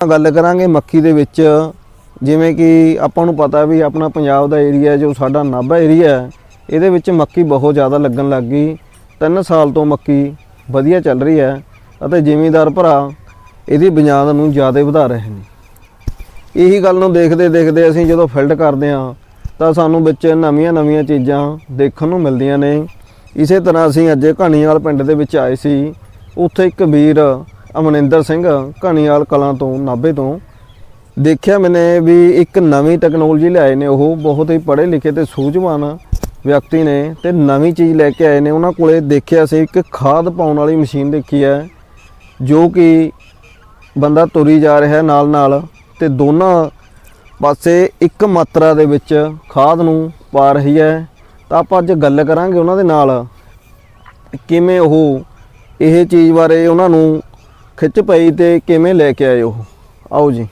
ਗੱਲ ਕਰਾਂਗੇ ਮੱਕੀ ਦੇ ਵਿੱਚ। ਜਿਵੇਂ ਕਿ ਆਪਾਂ ਨੂੰ ਪਤਾ ਵੀ ਆਪਣਾ ਪੰਜਾਬ ਦਾ ਏਰੀਆ ਜੋ ਸਾਡਾ ਨਾਭਾ ਏਰੀਆ ਹੈ, ਇਹਦੇ ਵਿੱਚ ਮੱਕੀ ਬਹੁਤ ਜ਼ਿਆਦਾ ਲੱਗਣ ਲੱਗ ਗਈ। 3 ਸਾਲ ਤੋਂ ਮੱਕੀ ਵਧੀਆ ਚੱਲ ਰਹੀ ਹੈ ਅਤੇ ਜ਼ਿਮੀਂਦਾਰ ਭਰਾ ਇਹਦੀ ਬੁਨਿਆਦ ਨੂੰ ਜ਼ਿਆਦਾ ਵਧਾ ਰਹੇ ਨੇ। ਇਹੀ ਗੱਲ ਨੂੰ ਦੇਖਦੇ ਦੇਖਦੇ ਅਸੀਂ ਜਦੋਂ ਫਿਲਡ ਕਰਦੇ ਹਾਂ, ਤਾਂ ਸਾਨੂੰ ਵਿੱਚ ਨਵੀਆਂ ਨਵੀਆਂ ਚੀਜ਼ਾਂ ਦੇਖਣ ਨੂੰ ਮਿਲਦੀਆਂ ਨੇ। ਇਸੇ ਤਰ੍ਹਾਂ ਅਸੀਂ ਅੱਜ ਘਣੀਵਾਲ ਪਿੰਡ ਦੇ ਵਿੱਚ ਆਏ ਸੀ। ਉੱਥੇ ਇੱਕ ਵੀਰ ਅਮਨਿੰਦਰ ਸਿੰਘ ਘਣੀਵਾਲ ਕਲਾਂ ਤੋਂ, ਨਾਭੇ ਤੋਂ। ਦੇਖਿਆ ਮੈਨੇ ਵੀ ਇੱਕ ਨਵੀਂ ਟੈਕਨੋਲੋਜੀ ਲਿਆਏ ਨੇ, ਉਹ ਬਹੁਤ ਹੀ ਪੜ੍ਹੇ ਲਿਖੇ ਤੇ ਸੂਝਵਾਨ ਵਿਅਕਤੀ ਨੇ ਤੇ ਨਵੀਂ ਚੀਜ਼ ਲੈ ਕੇ ਆਏ ਨੇ। ਉਹਨਾਂ ਕੋਲੇ ਦੇਖਿਆ ਸੀ ਇੱਕ ਖਾਦ ਪਾਉਣ ਵਾਲੀ ਮਸ਼ੀਨ ਦੇਖੀ ਹੈ, ਜੋ ਕਿ ਬੰਦਾ ਤੁਰੀ ਜਾ ਰਿਹਾ ਨਾਲ ਨਾਲ ਤੇ ਦੋਨਾਂ ਪਾਸੇ ਇੱਕ ਮਾਤਰਾ ਦੇ ਵਿੱਚ ਖਾਦ ਨੂੰ ਪਾ ਰਹੀ ਹੈ। ਤਾਂ ਆਪਾਂ ਅੱਜ ਗੱਲ ਕਰਾਂਗੇ ਉਹਨਾਂ ਦੇ ਨਾਲ, ਕਿਵੇਂ ਉਹ ਇਹ ਚੀਜ਼ ਬਾਰੇ ਉਹਨਾਂ ਨੂੰ ਖਿੱਚ ਪਈ ਤੇ ਕਿਵੇਂ ਲੈ ਕੇ ਆਏ ਉਹ? ਆਓ ਜੀ।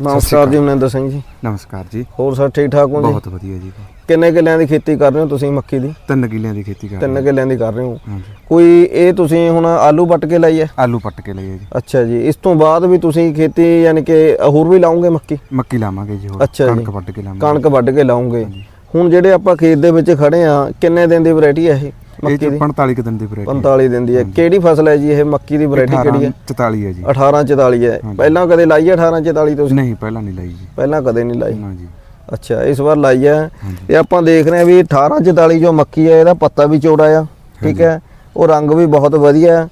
ਨਮਸਕਾਰ ਜੀ ਮਨਿੰਦਰ ਸਿੰਘ ਜੀ। ਨਮਸਕਾਰ ਜੀ। ਹੋਰ ਸਭ ਠੀਕ ਠਾਕ ਹੋ ਜੀ? ਬਹੁਤ ਵਧੀਆ ਜੀ ਕਿੰਨੇ ਕਿੱਲਿਆਂ ਦੀ ਖੇਤੀ ਕਰ ਰਹੇ ਹੋ ਤੁਸੀਂ ਮੱਕੀ ਦੀ? ਤਿੰਨ ਕਿੱਲਿਆਂ ਦੀ ਖੇਤੀ ਕਰ ਰਹੇ ਤਿੰਨ ਕਿੱਲਿਆਂ ਦੀ ਕਰ ਰਹੇ ਹੋ। ਹਾਂ। ਕੋਈ ਇਹ ਤੁਸੀਂ ਹੁਣ ਆਲੂ ਵੱਟ ਕੇ ਲਾਈ ਹੈ? ਆਲੂ ਪੱਟ ਕੇ ਲਈਏ ਜੀ। ਅੱਛਾ ਜੀ ਇਸ ਤੋਂ ਬਾਅਦ ਵੀ ਤੁਸੀਂ ਖੇਤੀ ਯਾਨੀ ਕਿ ਹੋਰ ਵੀ ਲਾਉਂਗੇ ਮੱਕੀ? ਮੱਕੀ ਲਾਵਾਂਗੇ ਜੀ ਹੋਰ। ਕਣਕ ਵੱਢ ਕੇ ਲਾਵਾਂਗੇ। ਕਣਕ ਵੱਢ ਕੇ ਲਾਉਂਗੇ। ਹੁਣ ਜਿਹੜੇ ਆਪਾਂ ਖੇਤ ਦੇ ਵਿੱਚ ਖੜੇ ਆ ਕਿੰਨੇ ਦਿਨ ਦੀ ਵੈਰਾਈਟੀ ਹੈ ਇਹ? ਇਹ ਮੱਕੀ ਜੀ ਦੀ? 45 ਕੁ ਦਿਨ ਦੀ ਵੈਰਾਈਟੀ 45 ਦਿਨ ਦੀ ਹੈ। ਕਿਹੜੀ ਫਸਲ ਹੈ ਜੀ ਇਹ ਮੱਕੀ ਦੀ ਵੈਰਾਈਟੀ ਕਿਹੜੀ ਹੈ? 44 ਹੈ ਜੀ। 1844 ਹੈ। ਹਾਂਜੀ। ਪਹਿਲਾਂ ਕਦੇ ਲਾਈ ਹੈ 1844 ਤੁਸੀਂ? ਨਹੀਂ ਪਹਿਲਾਂ ਨਹੀਂ ਲਾਈ ਜੀ। ਪਹਿਲਾਂ ਕਦੇ ਨਹੀਂ ਲਾਈ? ਨਾ ਜੀ। ਅੱਛਾ ਇਸ ਵਾਰ ਲਾਈ ਹੈ। ਤੇ ਆਪਾਂ ਦੇਖ ਰਹੇ ਹਾਂ ਵੀ 1844 ਜੋ ਮੱਕੀ ਹੈ ਇਹਦਾ ਪੱਤਾ ਵੀ ਚੌੜਾ ਆ ਠੀਕ ਹੈ? ਉਹ ਰੰਗ ਵੀ ਬਹੁਤ ਵਧੀਆ ਹੈ।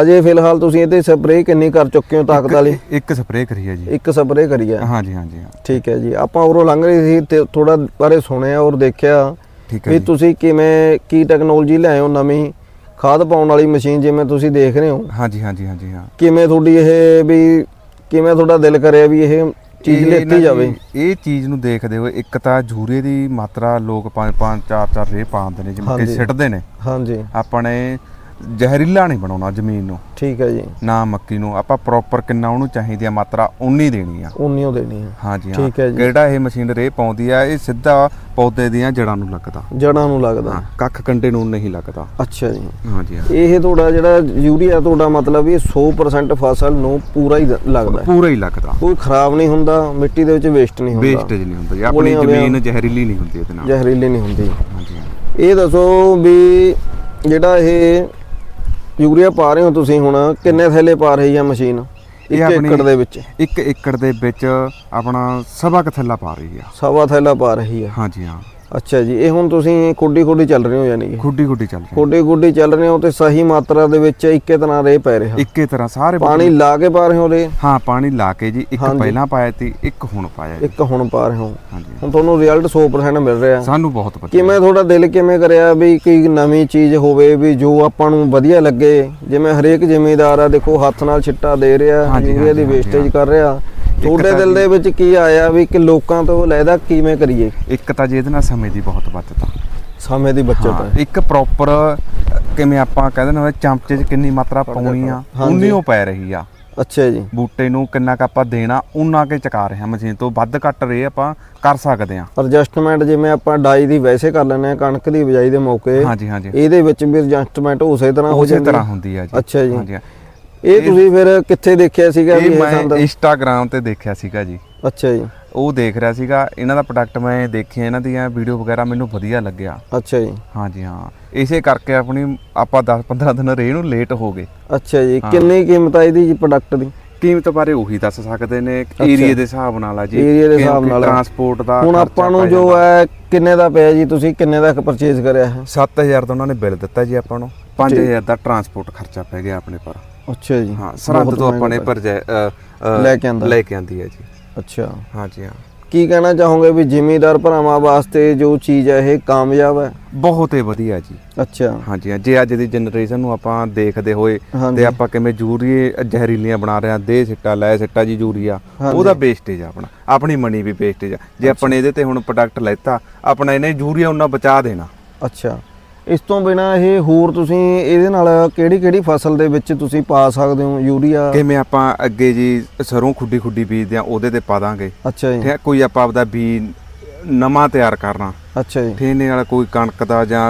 ਹਜੇ ਫਿਲਹਾਲ ਤੁਸੀਂ ਇਹਦੇ ਸਪਰੇਅ ਕਿੰਨੀ ਕਰ ਚੁੱਕੇ ਹੋ ਤਾਕਤ ਵਾਲੀ? ਇੱਕ- ਸਪਰੇਅ ਕਰੀ ਹੈ ਜੀ। ਇੱਕ ਸਪਰੇਅ ਕਰੀ ਹੈ। ਹਾਂਜੀ ਹਾਂਜੀ ਹਾਂ। ਠੀਕ ਹੈ ਜੀ। ਆਪਾਂ ਉਰੋਂ ਲੰਘ ਰਹੇ ਸੀ ਤੇ ਥੋੜਾ ਬਾਰੇ ਸੁਣਿਆ ਔਰ ਦੇਖਿਆ। ਠੀਕ ਹੈ ਵੀ ਤੁਸੀਂ ਕਿਵੇਂ ਕੀ ਟੈਕਨੋਲੋਜੀ ਲਿਆਏ ਹੋ ਨਵੀਂ? ਖਾਦ ਪਾਉਣ ਵਾਲੀ ਮਸ਼ੀਨ ਜਿਵੇਂ ਤੁਸੀਂ ਦੇਖ ਰਹੇ ਹੋ। ਹਾਂਜੀ ਹਾਂਜੀ ਹਾਂਜੀ ਹਾਂ। ਕਿਵੇਂ ਤੁਹਾਡੀ ਇਹ ਵੀ ਕਿਵੇਂ ਤੁਹਾਡਾ ਦਿਲ ਕਰਿਆ ਵੀ ਇਹ ਚੀਜ਼ ਲੈਤੀ ਜਾਵੇ? ਇਹ ਚੀਜ਼ ਨੂੰ ਦੇਖਦੇ ਹੋਏ ਇੱਕ ਤਾਂ ਜੂਰੇ ਦੀ ਮਾਤਰਾ ਲੋਕ ਪੰਜ ਪੰਜ ਚਾਰ ਚਾਰ ਰੇ ਪਾਉਂਦੇ ਨੇ ਜਿਵੇਂ ਕਿ। ਸਿੱਟਦੇ ਨੇ। ਹਾਂਜੀ। ਆਪਣੇ ਜ਼ਹਿਰੀਲਾ ਨਹੀਂ ਬਣਾਉਣਾ ਜ਼ਮੀਨ ਨੂੰ। ਠੀਕ ਹੈ ਜੀ। ਨਾ ਮੱਕੀ ਨੂੰ। ਆਪਾਂ ਪ੍ਰੋਪਰ ਕਿੰਨਾ ਉਹਨੂੰ ਚਾਹੀਦੀ ਆ ਮਾਤਰਾ ਉਨੀ ਦੇਣੀ ਆ। ਉਨੀਓ ਦੇਣੀ ਹੈ ਹਾਂਜੀ ਹਾਂ। ਠੀਕ ਹੈ ਜੀ। ਕਿਹੜਾ ਇਹ ਮਸ਼ੀਨ ਰੇ ਪਾਉਂਦੀ ਆ ਇਹ ਸਿੱਧਾ ਪੌਦੇ ਦੀਆਂ ਜੜਾਂ ਨੂੰ ਲੱਗਦਾ। ਜੜਾਂ ਨੂੰ ਲੱਗਦਾ। ਕੱਖ ਕੰਡੇ ਨੂੰ ਨਹੀਂ ਲੱਗਦਾ। ਅੱਛਾ ਜੀ। ਹਾਂਜੀ ਹਾਂ। ਇਹ ਤੁਹਾਡਾ ਜਿਹੜਾ ਯੂਰੀਆ ਤੁਹਾਡਾ ਮਤਲਬ ਇਹ 100% ਫਸਲ ਨੂੰ ਪੂਰਾ ਹੀ ਲੱਗਦਾ। ਪੂਰਾ ਹੀ ਲੱਗਦਾ। ਕੋਈ ਖਰਾਬ ਨਹੀਂ ਹੁੰਦਾ ਮਿੱਟੀ ਦੇ ਵਿੱਚ ਵੇਸਟ ਨਹੀਂ ਹੁੰਦਾ। ਵੇਸਟੇਜ ਨਹੀਂ ਹੁੰਦਾ ਆਪਣੀ ਜ਼ਮੀਨ ਜ਼ਹਿਰੀਲੀ ਨਹੀਂ ਹੁੰਦੀ ਇਹਦੇ ਨਾਲ। ਜ਼ਹਿਰੀਲੀ ਨਹੀਂ ਹੁੰਦੀ। ਹਾਂਜੀ ਇਹ ਦੱਸੋ ਵੀ ਜਿਹੜਾ ਇਹ ਯੂਰੀਆ ਪਾ ਰਹੇ ਹੋ ਤੁਸੀਂ ਹੁਣ? ਕਿੰਨੇ ਥੈਲੇ ਪਾ ਰਹੀ ਹੈ ਮਸ਼ੀਨ? ਇਹ ਇੱਕ ਏਕੜ ਦੇ ਵਿੱਚ। ਇੱਕ ਏਕੜ ਦੇ ਵਿੱਚ ਆਪਣਾ ਸਵਾ ਕੁ ਥੱਲਾ ਪਾ ਰਹੀ ਆ। ਸਵਾ ਥੈਲਾ ਪਾ ਰਹੀ ਹੈ ਹਾਂਜੀ ਹਾਂ। ਅੱਛਾ ਜੀ ਇਹ ਹੁਣ ਤੁਸੀਂ ਖੁੱਡੀ ਖੁੱਡੀ ਚੱਲ ਰਹੇ ਹੋ ਯਾਨੀ ਕਿ? ਖੁੱਡੀ ਖੁੱਡੀ ਚੱਲ ਰਹੀ ਖੁੱਡੀ ਖੁੱਡੀ ਚੱਲ ਰਹੇ ਹੋ ਤੇ ਸਹੀ ਮਾਤਰਾ ਦੇ ਵਿੱਚ ਇੱਕੇ ਤਰ੍ਹਾਂ ਰੇ ਪੈ ਰਿਹਾ ਇੱਕੇ ਤਰ੍ਹਾਂ ਸਾਰੇ ਪਾਣੀ ਲਾ ਕੇ ਪਾ ਰਹੇ ਹੋ ਰੇ ਹਾਂ ਪਾਣੀ ਲਾ ਕੇ ਜੀ ਇੱਕ ਹਾਂਜੀ। ਪਹਿਲਾਂ ਪਾਇਆ ਸੀ ਇੱਕ ਹੁਣ ਪਾਇਆ ਜੀ। ਇੱਕ ਹੁਣ ਪਾ ਰਹੇ ਹੋ। ਹਾਂਜੀ। ਹੁਣ ਤੁਹਾਨੂੰ ਰਿਜ਼ਲਟ 100% ਮਿਲ ਰਿਹਾ। ਸਾਨੂੰ ਬਹੁਤ ਵਧੀਆ। ਕਿਵੇਂ ਤੁਹਾਡਾ ਦਿਲ ਕਿਵੇਂ ਕਰਿਆ ਵੀ ਕੋਈ ਨਵੀਂ ਚੀਜ਼ ਹੋਵੇ ਵੀ ਜੋ ਆਪਾਂ ਨੂੰ ਵਧੀਆ ਲੱਗੇ? ਜਿਵੇਂ ਹਰੇਕ ਜ਼ਿਮੀਦਾਰ ਆ ਦੇਖੋ ਹੱਥ ਨਾਲ ਛਿੱਟਾ ਦੇ ਰਿਹਾ ਹਾਂਜੀ, ਯੂਰੀਆ ਦੀ ਹਾਂਜੀ, ਵੇਸਟੇਜ ਕਰ ਰਿਹਾ। ਤੁਹਾਡੇ ਦਿਲ ਦੇ ਵਿੱਚ ਕੀ ਆਇਆ ਵੀ ਕਿ ਲੋਕਾਂ ਤੋਂ ਲੈਦਾ ਕਿਵੇਂ ਕਰੀਏ? ਇੱਕ ਤਾਂ ਜੀ ਇਹਦੇ ਨਾਲ ਸਮੇਂ ਦੀ ਬਹੁਤ ਬਚਤ ਆ ਸਮੇਂ ਦੀ ਬੱਚਤ ਹੈ ਇੱਕ ਪ੍ਰੋਪਰ ਕਿਵੇਂ ਆਪਾਂ ਕਹਿੰਦੇ ਨੇ ਚਮਚੇ 'ਚ ਕਿੰਨੀ ਮਾਤਰਾ ਪਾਉਣੀ ਆ। ਉਨੀ ਉਹ ਪੈ ਰਹੀ ਆ। ਅੱਛਾ ਜੀ। ਬੂਟੇ ਨੂੰ ਕਿੰਨਾ ਕ ਆਪਾਂ ਦੇਣਾ ਉਨਾ ਕੇ ਚਕਾ ਰਹੇ ਹਾਂ। ਮਸ਼ੀਨ ਤੋਂ ਵੱਧ ਘੱਟ ਰੇ ਆਪਾਂ ਕਰ ਸਕਦੇ ਹਾਂ। ਐਡਜਸਟਮੈਂਟ ਜਿਵੇਂ ਆਪਾਂ ਡਾਈ ਦੀ ਵੈਸੇ ਕਰ ਲੈਂਦੇ ਆ ਕਣਕ ਦੀ ਬਿਜਾਈ ਦੇ ਮੌਕੇ। ਹਾਂਜੀ ਹਾਂਜੀ। ਇਹਦੇ ਵਿੱਚ ਵੀ ਐਡਜਸਟਮੈਂਟ ਉਸੇ ਤਰ੍ਹਾਂ ਹੋ ਉਸੇ ਜਾਂਦੀ ਤਰ੍ਹਾਂ ਹੈ। ਹੁੰਦੀ ਆ ਜੀ। ਅੱਛਾ ਜੀ। ਹਾਂਜੀ ਹਾਂ। ਇਹ ਤੁਸੀਂ ਫਿਰ ਕਿੱਥੇ ਦੇਖਿਆ ਸੀਗਾ ਵੀ ਇਹ ਮੈਂ ਇੰਸਟਾਗ੍ਰam ਤੇ ਦੇਖਿਆ ਸੀਗਾ ਜੀ। ਅੱਛਾ ਜੀ। ਉਹ ਦੇਖ ਰਿਹਾ ਸੀਗਾ ਇਹਨਾਂ ਦਾ ਪ੍ਰੋਡਕਟ ਮੈਂ ਦੇਖਿਆ ਇਹਨਾਂ ਦੀਆਂ ਵੀਡੀਓ ਵਗੈਰਾ ਮੈਨੂੰ ਵਧੀਆ ਲੱਗਿਆ। ਅੱਛਾ ਜੀ। ਹਾਂਜੀ ਹਾਂ। ਇਸੇ ਕਰਕੇ ਆਪਣੀ ਆਪਾਂ 10 15 ਦਿਨ ਰੇ ਨੂੰ ਲੇਟ ਹੋ ਗਏ। ਅੱਛਾ ਜੀ ਹਾਂ। ਕਿੰਨੀ ਕੀਮਤ ਆ ਇਹਦੀ ਜੀ ਪ੍ਰੋਡਕਟ ਦੀ? ਕੀਮਤ ਬਾਰੇ ਉਹੀ ਦੱਸ ਸਕਦੇ ਨੇ ਏਰੀਆ ਦੇ ਹਿਸਾਬ ਨਾਲ ਆ ਜੀ। ਏਰੀਆ ਦੇ ਹਿਸਾਬ ਨਾਲ। ਟਰਾਂਸਪੋਰਟ ਦਾ ਹੁਣ ਆਪਾਂ ਨੂੰ ਜੋ। ਹੈ ਕਿੰਨੇ ਦਾ ਪਿਆ ਜੀ ਤੁਸੀਂ ਕਿੰਨੇ ਦਾ ਪਰਚੇਜ਼ ਕਰਿਆ ਹੈ? 7000 ਦਾ ਉਹਨਾਂ ਨੇ ਬਿੱਲ ਦਿੱਤਾ ਜੀ ਆਪਾਂ ਨੂੰ। 5000 ਦਾ ਟਰਾਂਸਪੋਰਟ ਖਰਚਾ ਪੈ ਗਿਆ ਆਪਣੇ ਪਰ। ਅੱਛਾ ਜੀ। ਹਾਂ ਸਰਹੱਦ ਤੋਂ ਆਪਾਂ ਨੇ ਪਰਜੈ ਲੈ ਕੇ ਆਂਦਾ। ਲੈ ਕੇ ਆਂਦੀ ਹੈ ਜੀ। ਅੱਛਾ। ਹਾਂਜੀ ਹਾਂ। ਕੀ ਕਹਿਣਾ ਚਾਹੋਗੇ ਵੀ ਜ਼ਿਮੀਦਾਰ ਭਰਾਵਾਂ ਵਾਸਤੇ ਜੋ ਚੀਜ਼ ਹੈ ਇਹ ਕਾਮਯਾਬ ਹੈ? ਬਹੁਤ ਹੀ ਵਧੀਆ ਜੀ। ਅੱਛਾ। ਹਾਂਜੀ ਹਾਂ ਜੇ ਅੱਜ ਦੀ ਜਨਰੇਸ਼ਨ ਨੂੰ ਆਪਾਂ ਦੇਖਦੇ ਹੋਏ। ਤੇ ਆਪਾਂ ਕਿਵੇਂ ਯੂਰੀਏ ਜ਼ਹਿਰੀਲੀਆਂ ਬਣਾ ਰਹੇ ਆ ਦੇ ਸਿੱਟਾ ਲੈ ਸਿੱਟਾ ਜੀ ਹਾਂਜੀ। ਉਹਦਾ ਵੇਸਟੇਜ ਆਪਣਾ। ਆਪਣੀ ਮਨੀ ਵੀ ਵੇਸਟੇਜ ਆ। ਜੇ ਆਪਾਂ ਨੇ ਇਹਦੇ ਤੇ ਹੁਣ ਪ੍ਰੋਡਕਟ ਲੈਤਾ ਆਪਣਾ ਇਹਨੇ ਯੂਰੀਆ ਉਹਨਾਂ ਬਚਾ ਦੇਣਾ। ਅੱਛਾ। ਇਸ ਤੋਂ ਬਿਨਾ ਇਹ ਹੋਰ ਤੁਸੀਂ ਇਹਦੇ ਨਾਲ ਕਿਹੜੀ ਕਿਹੜੀ ਫਸਲ ਦੇ ਵਿੱਚ ਤੁਸੀਂ ਪਾ ਸਕਦੇ ਹੋ ਯੂਰੀਆ? ਕਿਵੇਂ ਆਪਾਂ ਅੱਗੇ ਜੀ ਸਰੋਂ ਖੁੱਡੀ ਖੁੱਡੀ ਬੀਜਦੇ ਆ ਉਹਦੇ ਤੇ ਪਾ ਦਾਂਗੇ। ਅੱਛਾ ਠੀਕ ਜੀ ਹੈ ਕੋਈ ਆਪਾਂ ਆਪਦਾ ਬੀ ਨਵਾਂ ਤਿਆਰ ਕਰਨਾ। ਅੱਛਾ ਜੀ। ਠੇਨੇ ਵਾਲਾ ਕੋਈ ਕਣਕ ਦਾ ਜਾਂ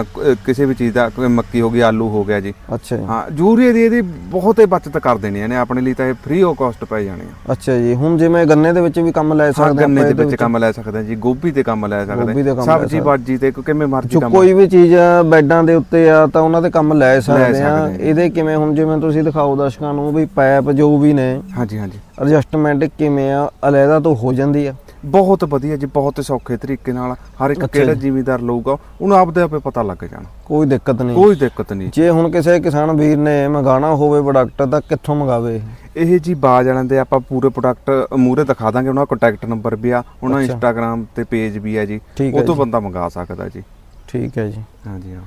ਕਿਸੇ ਵੀ ਚੀਜ਼ ਦਾ ਕੋਈ ਮੱਕੀ ਹੋ ਗਈ ਆਲੂ ਹੋ ਗਿਆ ਜੀ। ਅੱਛਾ ਜੀ। ਹਾਂ ਯੂਰੀਏ ਦੀ ਇਹਦੀ ਬਹੁਤੇ ਬਚਤ ਕਰ ਦੇਣੀ ਇਹਨੇ ਆਪਣੇ ਲਈ ਤਾਂ ਇਹ ਫ੍ਰੀ ਆਫ ਕਾਸਟ ਪੈ ਜਾਣੇ ਆ ਅੱਛਾ ਜੀ ਹੁਣ ਜਿਵੇਂ ਗੰਨੇ ਦੇ ਵਿੱਚ ਵੀ ਕੰਮ ਲੈ ਹਾਂ ਸਕਦੇ ਗੰਨੇ ਦੇ ਵਿੱਚ ਕੰਮ ਲੈ ਸਕਦੇ ਹਾਂ ਜੀ ਗੋਭੀ ਤੇ ਕੰਮ ਲੈ ਸਕਦੇ ਹਾਂ। ਸਬਜ਼ੀ। ਬਾਜੀ ਤੇ ਕਿਵੇਂ ਮਰਜ਼ੀ ਕੰਮ ਕੋਈ ਵੀ ਚੀਜ਼ ਬੈੱਡਾਂ ਦੇ ਉੱਤੇ ਆ ਤਾਂ ਉਹਨਾਂ ਤੇ ਕੰਮ ਲੈ ਸਕਦੇ ਆ ਹਾਂ। ਇਹਦੇ ਕਿਵੇਂ ਹੁਣ ਜਿਵੇਂ ਤੁਸੀਂ ਦਿਖਾਓ ਦਰਸ਼ਕਾਂ ਨੂੰ ਵੀ ਪਾਈਪ ਜੋ ਵੀ ਨੇ ਹਾਂਜੀ ਹਾਂਜੀ। ਐਡਜਸਟਮੈਂਟ ਕਿਵੇਂ ਆ ਅਲੱਗਾ ਤੋਂ ਹੋ ਜਾਂਦੀ ਆ। ਬਹੁਤ ਵਧੀਆ ਜੀ ਬਹੁਤ ਸੌਖੇ ਤਰੀਕੇ ਨਾਲ ਹਰ ਇੱਕ ਕਿਹੜਾ। ਜ਼ਿਮੀਦਾਰ ਲਊਗਾ ਉਹਨੂੰ ਆਪਦੇ ਆਪੇ ਪਤਾ ਲੱਗ ਜਾਣਾ। ਕੋਈ ਦਿੱਕਤ ਨਹੀਂ। ਕੋਈ ਦਿੱਕਤ ਨਹੀਂ। ਜੇ ਹੁਣ ਕਿਸੇ ਕਿਸਾਨ ਵੀਰ ਨੇ ਮੰਗਾਣਾ ਹੋਵੇ ਪ੍ਰੋਡਕਟ ਤਾਂ ਕਿੱਥੋਂ ਮੰਗਾਵੇ? ਇਹ ਜੀ ਬਾਜ ਵਾਲਿਆਂ ਦੇ ਆਪਾਂ ਪੂਰੇ ਪ੍ਰੋਡਕਟ ਮੂਰੇ ਦਿਖਾ ਦਾਂਗੇ ਉਹਨਾਂ ਦਾ ਕੰਟੈਕਟ ਨੰਬਰ ਵੀ ਆ ਉਹਨਾਂ। ਇੰਸਟਾਗ੍ਰam ਤੇ ਪੇਜ ਵੀ ਆ ਜੀ। ਉਹ ਤੋਂ। ਬੰਦਾ ਮੰਗਾ ਸਕਦਾ ਜੀ। ਠੀਕ ਹੈ ਜੀ। ਹਾਂਜੀ ਹਾਂ।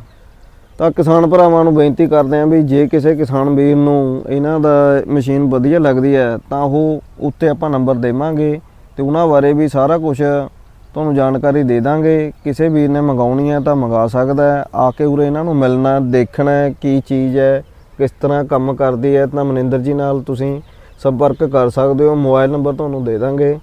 ਤਾਂ ਕਿਸਾਨ ਭਰਾਵਾਂ ਨੂੰ ਬੇਨਤੀ ਕਰਦੇ ਆਂ ਵੀ ਜੇ ਕਿਸੇ ਕਿਸਾਨ ਵੀਰ ਨੂੰ ਇਹਨਾਂ ਦਾ ਮਸ਼ੀਨ ਵਧੀਆ ਲੱਗਦੀ ਹੈ ਤਾਂ ਉਹ ਉੱਤੇ ਆਪਾਂ ਨੰਬਰ ਦੇਵਾਂਗੇ। ਤੇ ਉਹਨਾਂ ਬਾਰੇ ਵੀ ਸਾਰਾ ਕੁਝ ਤੁਹਾਨੂੰ ਜਾਣਕਾਰੀ ਦੇ ਦਾਂਗੇ। ਕਿਸੇ ਵੀਰ ਨੇ ਮੰਗਾਉਣੀ ਹੈ ਤਾਂ ਮੰਗਾ ਸਕਦਾ ਹੈ। ਆ ਕੇ ਉਰੇ ਇਹਨਾਂ ਨੂੰ ਮਿਲਣਾ, ਦੇਖਣਾ ਕੀ ਚੀਜ਼ ਹੈ, ਕਿਸ ਤਰ੍ਹਾਂ ਕੰਮ ਕਰਦੀ ਹੈ। ਤਾਂ ਮਨਿੰਦਰ ਜੀ ਨਾਲ ਤੁਸੀਂ ਸੰਪਰਕ ਕਰ ਸਕਦੇ ਹੋ। ਮੋਬਾਈਲ ਨੰਬਰ ਤੁਹਾਨੂੰ ਦੇ ਦਾਂਗੇ।